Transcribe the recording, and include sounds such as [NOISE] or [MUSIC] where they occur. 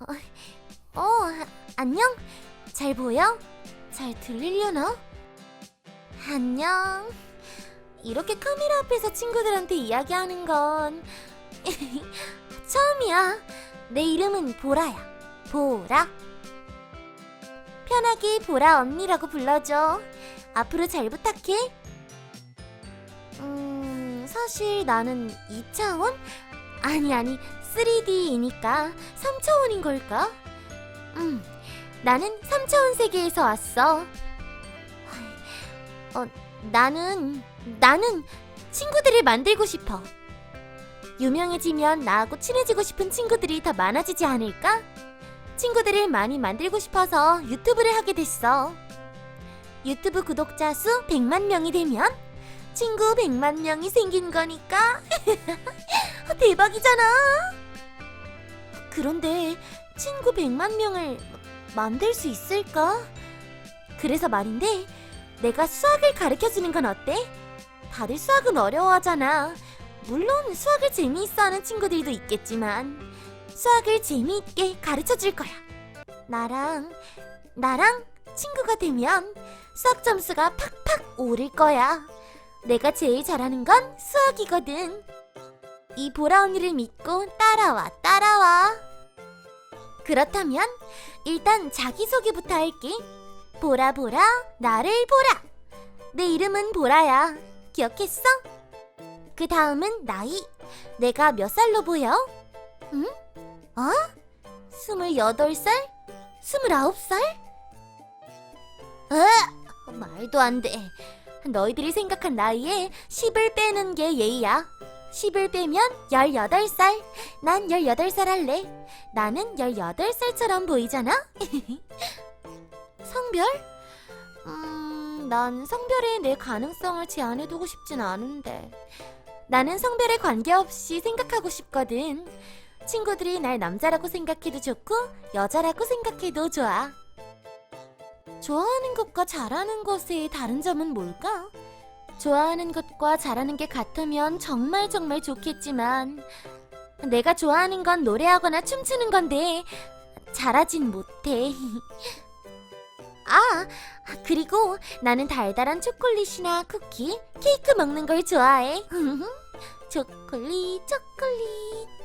어, 아, 안녕? 잘 보여? 잘 들리려나? 안녕. 이렇게 카메라 앞에서 친구들한테 이야기하는 건 [LAUGHS] 처음이야. 내 이름은 보라야. 보라. 편하게 보라 언니라고 불러줘. 앞으로 잘 부탁해. 음, 사실 나는 2차원? 아니, 아니, 3D이니까 3차원인 걸까? 음, 나는 3차원 세계에서 왔어. 어, 나는, 나는 친구들을 만들고 싶어. 유명해지면 나하고 친해지고 싶은 친구들이 더 많아지지 않을까? 친구들을 많이 만들고 싶어서 유튜브를 하게 됐어. 유튜브 구독자 수 100만 명이 되면 친구 100만 명이 생긴 거니까 [LAUGHS] 대박이잖아. 그런데 친구 100만 명을 만들 수 있을까? 그래서 말인데 내가 수학을 가르쳐 주는 건 어때? 다들 수학은 어려워하잖아. 물론 수학을 재미있어 하는 친구들도 있겠지만 수학을 재미있게 가르쳐 줄 거야. 나랑 나랑 친구가 되면 수학 점수가 팍팍 오를 거야. 내가 제일 잘하는 건 수학이거든. 이 보라 언니를 믿고 따라와, 따라와. 그렇다면 일단 자기소개부터 할게. 보라 보라 나를 보라. 내 이름은 보라야. 기억했어? 그 다음은 나이. 내가 몇 살로 보여? 응? 어? 스물여덟 살? 스물아홉 살? 어? 말도 안 돼. 너희들이 생각한 나이에 10을 빼는 게 예의야. 10을 빼면 18살. 난 18살 할래. 나는 18살처럼 보이잖아? [LAUGHS] 성별? 음, 난 성별에 내 가능성을 제한해두고 싶진 않은데. 나는 성별에 관계없이 생각하고 싶거든. 친구들이 날 남자라고 생각해도 좋고, 여자라고 생각해도 좋아. 좋아하는 것과 잘하는 것의 다른 점은 뭘까? 좋아하는 것과 잘하는 게 같으면 정말 정말 좋겠지만 내가 좋아하는 건 노래하거나 춤추는 건데 잘하진 못해. [LAUGHS] 아, 그리고 나는 달달한 초콜릿이나 쿠키, 케이크 먹는 걸 좋아해. [LAUGHS] 초콜릿, 초콜릿.